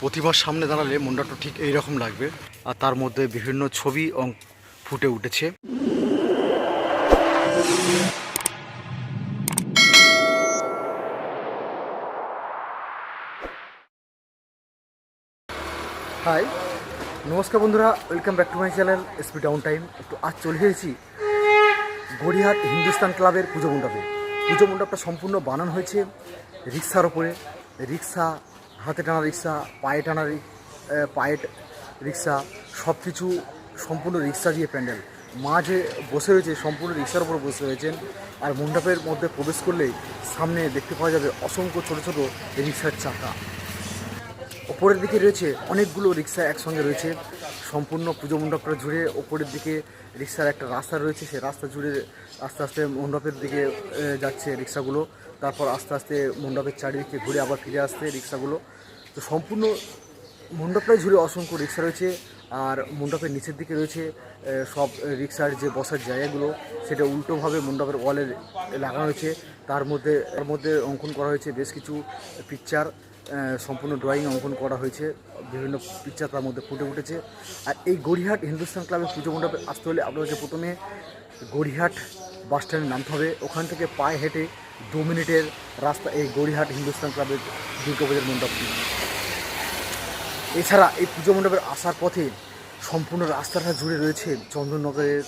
প্রতিমার সামনে দাঁড়ালে মন্ডপটা ঠিক এইরকম লাগবে। আর তার মধ্যে বিভিন্ন ছবি অং- ফুটে উঠেছে। হাই নমস্কার বন্ধুরা welcome back to my channel SP down time একটু আজ চলে এসেছি গড়িয়াহাট হিন্দুস্তান ক্লাবের পুজো মণ্ডপে। পুজো মণ্ডপটা সম্পূর্ণ বানানো হয়েছে রিক্সার ওপরে। রিক্সা হাতে টানা রিক্সা, পায়ে টানা পায়ে রিক্সা সব কিছু সম্পূর্ণ রিক্সা দিয়ে প্যান্ডেল। মা যে বসে রয়েছে, সম্পূর্ণ রিক্সার উপর বসে রয়েছেন। আর মণ্ডপের মধ্যে প্রবেশ করলেই সামনে দেখতে পাওয়া যাবে অসংখ্য ছোটো ছোটো রিক্সার চাকা। ওপরের দিকে রয়েছে অনেকগুলো রিক্সা একসঙ্গে রয়েছে। সম্পূর্ণ পুজো মণ্ডপটা জুড়ে ওপরের দিকে রিক্সার একটা রাস্তা রয়েছে। সেই রাস্তা জুড়ে আস্তে আস্তে মণ্ডপের দিকে যাচ্ছে রিক্সাগুলো। তারপর আস্তে আস্তে মণ্ডপের চারিদিকে ঘুরে আবার ফিরে আসছে রিক্সাগুলো। তো সম্পূর্ণ মণ্ডপটাই জুড়ে অসংখ্য রিক্সা রয়েছে আর মণ্ডপের নিচের দিকে রয়েছে সব রিক্সার যে বসার জায়গাগুলো, সেটা উল্টোভাবে মণ্ডপের ওয়ালে লাগানো হয়েছে। তার মধ্যে তার মধ্যে অঙ্কন করা হয়েছে বেশ কিছু পিকচার সম্পূর্ণ ড্রয়িং অঙ্কন করা হয়েছে। বিভিন্ন পিকচার তার মধ্যে ফুটে উঠেছে। আর এই গড়িহাট হিন্দুস্তান ক্লাবের পুজো মণ্ডপে আসতে হলে আপনাদেরকে প্রথমে গড়িহাট বাস স্ট্যান্ডে নামতে হবে। ওখান থেকে পায়ে হেঁটে দু মিনিটের রাস্তা এই গড়িহাট হিন্দুস্তান ক্লাবের দুর্গাপূজার মণ্ডপটি। এছাড়া এই পুজো মণ্ডপের আসার পথে সম্পূর্ণ রাস্তাটা জুড়ে রয়েছে চন্দননগরের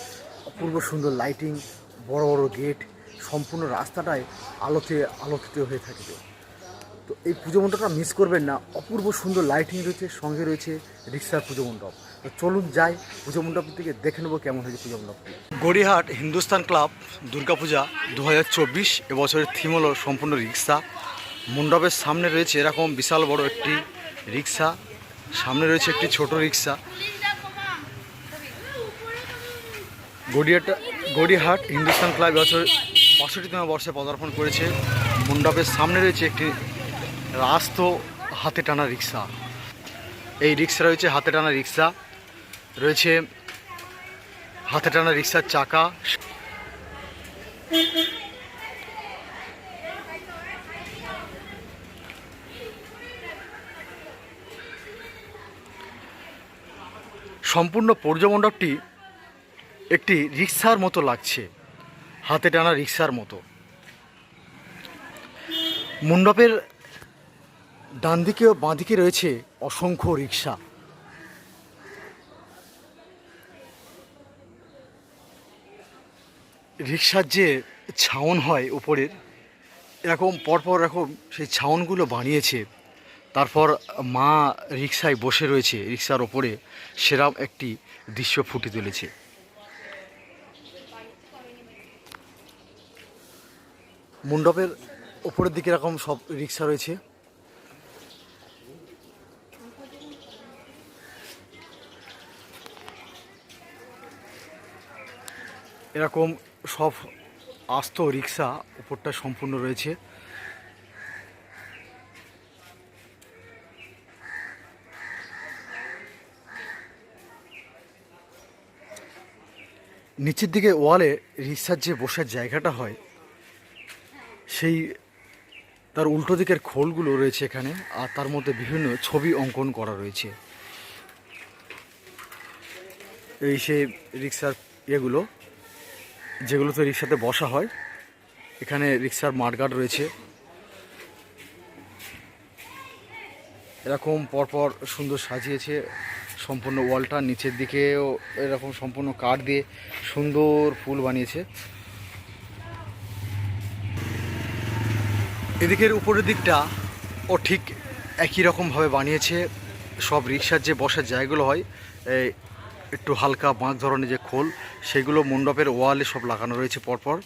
অপূর্ব সুন্দর লাইটিং বড় বড় গেট সম্পূর্ণ রাস্তাটায় আলোতে আলোকিত হয়ে থাকবে। তো এই পুজো মণ্ডপটা মিস করবেন না। অপূর্ব সুন্দর লাইটিং রয়েছে, সঙ্গে রয়েছে রিক্সার পুজো মণ্ডপ। তো চলুন যাই, পুজো মণ্ডপ থেকে দেখে নেব কেমন হয়েছে পুজো মণ্ডপটি। গড়িহাট হিন্দুস্তান ক্লাব দুর্গাপূজা দু হাজার চব্বিশ এবছরের থিম হলো সম্পূর্ণ রিক্সা। মণ্ডপের সামনে রয়েছে এরকম বিশাল বড় একটি রিক্সা। সামনে রয়েছে একটি ছোট রিক্সা। গড়িয়াহাট গড়িয়াহাট হিন্দুস্তান ক্লাব বছর বাষট্টিতম বর্ষে পদার্পণ করেছে। মণ্ডপের সামনে রয়েছে একটি রাস্ত হাতে টানা রিক্সা। এই রিক্সা রয়েছে হাতে টানা রিক্সা। রয়েছে হাতে টানা রিক্সার চাকা। সম্পূর্ণ পর্যমণ্ডপটি একটি রিক্সার মতো লাগছে, হাতে টানা রিক্সার মতো। মণ্ডপের ডান দিকে ও বাঁ দিকে রয়েছে অসংখ্য রিক্সা রিক্সার যে ছাউন হয় উপরের, এরকম পরপর এরকম সেই ছাউনগুলো বানিয়েছে। তারপর মা রিক্সায় বসে রয়েছে রিক্সার ওপরে সেরাম একটি দৃশ্য ফুটে তুলেছে। মণ্ডপের ওপরের দিকে এরকম সব রিক্সা রয়েছে। এরকম সব আস্ত রিক্সা উপরটা সম্পূর্ণ রয়েছে। নিচের দিকে ওয়ালে রিক্সার যে বসার জায়গাটা হয়, সেই তার উল্টো দিকের খোলগুলো রয়েছে এখানে, আর তার মধ্যে বিভিন্ন ছবি অঙ্কন করা রয়েছে। এই সেই রিক্সার ইয়েগুলো যেগুলোতে রিক্সাতে বসা হয়, এখানে রিক্সার মাঠগার্ড রয়েছে। এরকম পরপর সুন্দর সাজিয়েছে, সম্পূর্ণ ওয়ালটা নিচের দিকেও এরকম সম্পূর্ণ কাঠ দিয়ে সুন্দর ফুল বানিয়েছে। এদিকের উপরের দিকটা ও ঠিক একই রকমভাবে বানিয়েছে, সব রিক্সার যে বসার জায়গাগুলো হয় একটু হালকা বাঁক ধরনের যে খোল, সেগুলো মণ্ডপের ওয়ালে সব লাগানো রয়েছে পরপর।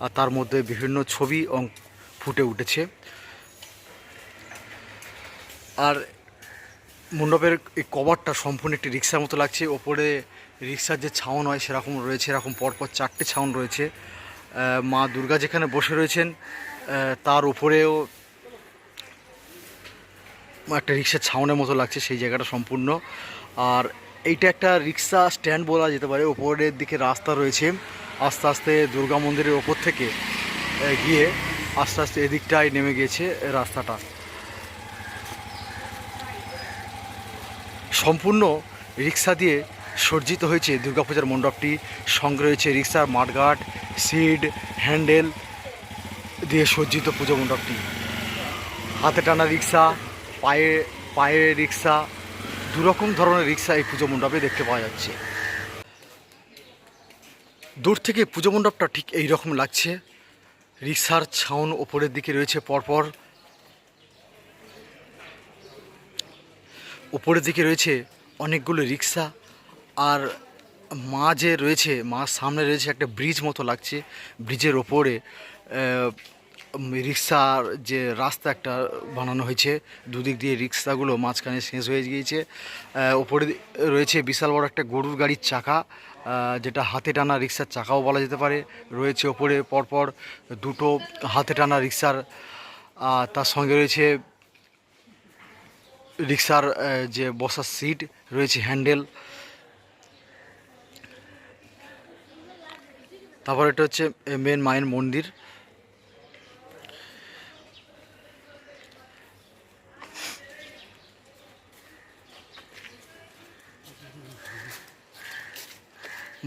আর তার মধ্যে বিভিন্ন ছবি অং- ফুটে উঠেছে। আর মণ্ডপের এই কভারটা সম্পূর্ণ একটি রিক্সার মতো লাগছে। ওপরে রিক্সার যে ছাউন হয় সেরকম রয়েছে, এরকম পরপর চারটে ছাউন রয়েছে। মা দুর্গা যেখানে বসে রয়েছেন তার উপরেও একটা রিক্সার ছাউনের মতো লাগছে, সেই জায়গাটা সম্পূর্ণ। আর এইটা একটা রিক্সা স্ট্যান্ড বলা যেতে পারে। ওপরের দিকে রাস্তা রয়েছে। আস্তে আস্তে দুর্গা মন্দিরের ওপর থেকে গিয়ে আস্তে আস্তে এদিকটায় নেমে গিয়েছে রাস্তাটা। সম্পূর্ণ রিক্সা দিয়ে সজ্জিত হয়েছে দুর্গাপূজার মণ্ডপটি। সঙ্গে রয়েছে রিক্সার মাঠঘাট সিড হ্যান্ডেল দিয়ে সজ্জিত পুজো মণ্ডপটি। হাতে টানা রিক্সা, পায়ে পায়ে রিক্সা দুরকম ধরনের রিক্সা এই পুজো মণ্ডপে দেখতে পাওয়া যাচ্ছে। দূর থেকে পুজো মণ্ডপটা ঠিক এই রকম লাগছে। রিক্সার ছাউন ওপরের দিকে রয়েছে পরপর। উপরের দিকে রয়েছে অনেকগুলো রিক্সা। আর মাঝে রয়েছে মাঝ সামনে রয়েছে একটা ব্রিজ মতো লাগছে। ব্রিজের ওপরে রিক্সার যে রাস্তা একটা বানানো হয়েছে, দুদিক দিয়ে রিক্সাগুলো মাঝখানে শেষ হয়ে গিয়েছে। ওপরে রয়েছে বিশাল বড় একটা গরুর গাড়ির চাকা যেটা হাতে টানা রিক্সার চাকাও বলা যেতে পারে। রয়েছে ওপরে পরপর দুটো হাতে টানা রিক্সার তার সঙ্গে রয়েছে রিক্সার যে বসার সিট, রয়েছে হ্যান্ডেল। তারপর এটা হচ্ছে মেন মায়ের মন্দির।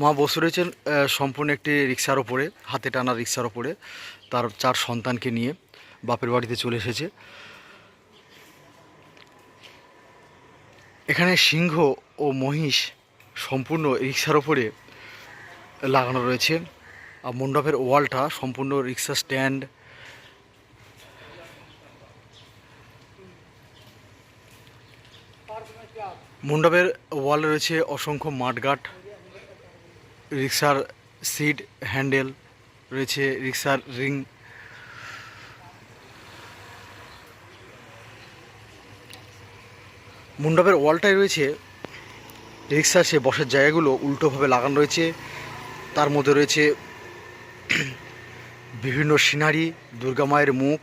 মা বসে রয়েছেন সম্পূর্ণ একটি রিক্সার ওপরে, হাতে টানা রিক্সার ওপরে, তার চার সন্তানকে নিয়ে বাপের বাড়িতে চলে এসেছে। এখানে সিংহ ও মহিষ সম্পূর্ণ রিক্সার ওপরে লাগানো রয়েছে। আর মণ্ডপের ওয়ালটা সম্পূর্ণ রিক্সা স্ট্যান্ড। মণ্ডপের ওয়ালে রয়েছে অসংখ্য মাঠগাট রিক্সার সিট হ্যান্ডেল রয়েছে, রিক্সার রিং। মণ্ডপের ওয়ালটায় রয়েছে রিক্সার সে বসার জায়গাগুলো উল্টোভাবে লাগানো রয়েছে। তার মধ্যে রয়েছে বিভিন্ন সিনারি, দুর্গা মায়ের মুখ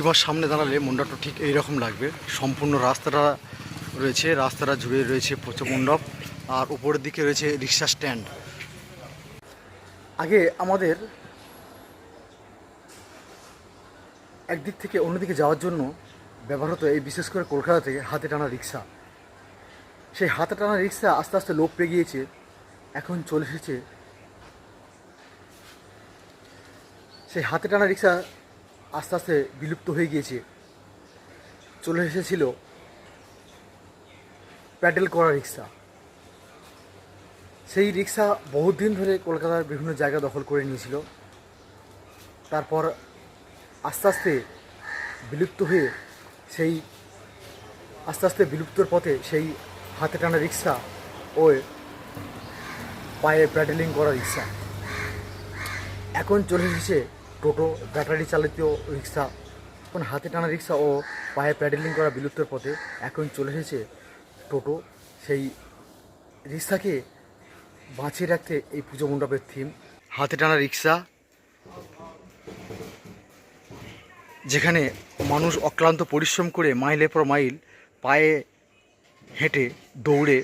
তোমার সামনে দাঁড়ালে মণ্ডপটা ঠিক এইরকম লাগবে। সম্পূর্ণ রাস্তাটা রয়েছে, রাস্তাটা জুড়ে রয়েছে প্রচুর মণ্ডপ, আর উপরের দিকে রয়েছে রিক্সা স্ট্যান্ড। আগে আমাদের একদিক থেকে অন্যদিকে যাওয়ার জন্য ব্যবহার হতো এই বিশেষ করে কলকাতা থেকে হাতে টানা রিক্সা। সেই হাতে টানা রিক্সা আস্তে আস্তে লোপ পেয়ে গিয়েছে, এখন চলে এসেছে। সেই হাতে টানা রিক্সা আস্তে আস্তে বিলুপ্ত হয়ে গিয়েছে। চলে এসেছিল প্যাডেল করা রিক্সা। সেই রিক্সা বহুদিন ধরে কলকাতার বিভিন্ন জায়গা দখল করে নিয়েছিল। তারপর আস্তে আস্তে বিলুপ্ত হয়ে সেই আস্তে আস্তে বিলুপ্তর পথে সেই হাতে টানা রিক্সা ও পায়ে প্যাডেলিং করা রিক্সা। এখন চলে এসেছে টোটো, ব্যাটারি চালিত রিক্সা, এখন হাতে টানা রিক্সা ও পায়ে প্যাডেলিং করা বিলুপ্তের পথে এখন চলে এসেছে টোটো। সেই রিক্সাকে বাঁচিয়ে রাখতে এই পুজো মণ্ডপের থিম হাতে টানা রিক্সা, যেখানে মানুষ অক্লান্ত পরিশ্রম করে মাইলের পর মাইল পায়ে হেঁটে দৌড়ে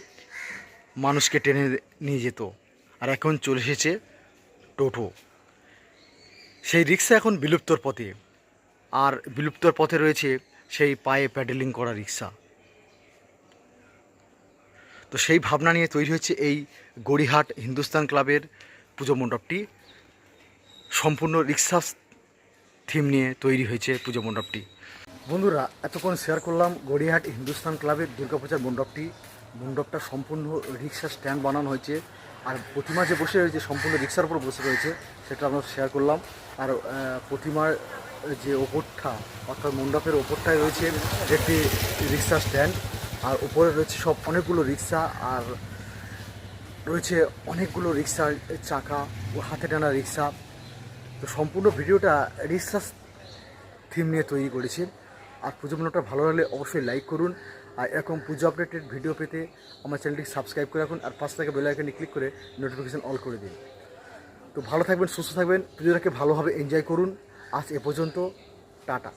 মানুষকে টেনে নিয়ে যেত। আর এখন চলে এসেছে টোটো। সেই রিক্সা এখন বিলুপ্তর পথে। আর বিলুপ্তর পথে রয়েছে সেই পায়ে প্যাডেলিং করা রিক্সা। তো সেই ভাবনা নিয়ে তৈরি হচ্ছে এই গড়িহাট হিন্দুস্তান ক্লাবের পুজো মণ্ডপটি। সম্পূর্ণ রিক্সা থিম নিয়ে তৈরি হয়েছে পুজো মণ্ডপটি। বন্ধুরা, এতক্ষণ শেয়ার করলাম গড়িয়াহাট হিন্দুস্তান ক্লাবের দুর্গাপূজার মণ্ডপটি। মণ্ডপটা সম্পূর্ণ রিক্সা স্ট্যান্ড বানানো হয়েছে। আর প্রতিমা যে বসে রয়েছে, সম্পূর্ণ রিক্সার উপর বসে রয়েছে, সেটা আমরা শেয়ার করলাম। আর প্রতিমার যে ওপরটা, অর্থাৎ মণ্ডপের ওপরটায় রয়েছে একটি রিক্সা স্ট্যান্ড আর উপরে রয়েছে সব অনেকগুলো রিক্সা, আর রয়েছে অনেকগুলো রিক্সার চাকা ও হাতে টানা রিক্সা। তো সম্পূর্ণ ভিডিওটা রিক্সা থিম নিয়ে তৈরি করেছি। আর মণ্ডপটা ভালো লাগলে অবশ্যই লাইক করুন। আর এরকম পুজো আপডেটেড ভিডিও পেতে আমার চ্যানেলটি সাবস্ক্রাইব করে রাখুন আর পাশ থেকে বেল ক্লিক করে নোটিফিকেশান অল করে দিন। তো ভালো থাকবেন, সুস্থ থাকবেন, পুজোটাকে ভালোভাবে এনজয় করুন। আজ এ পর্যন্ত, টাটা।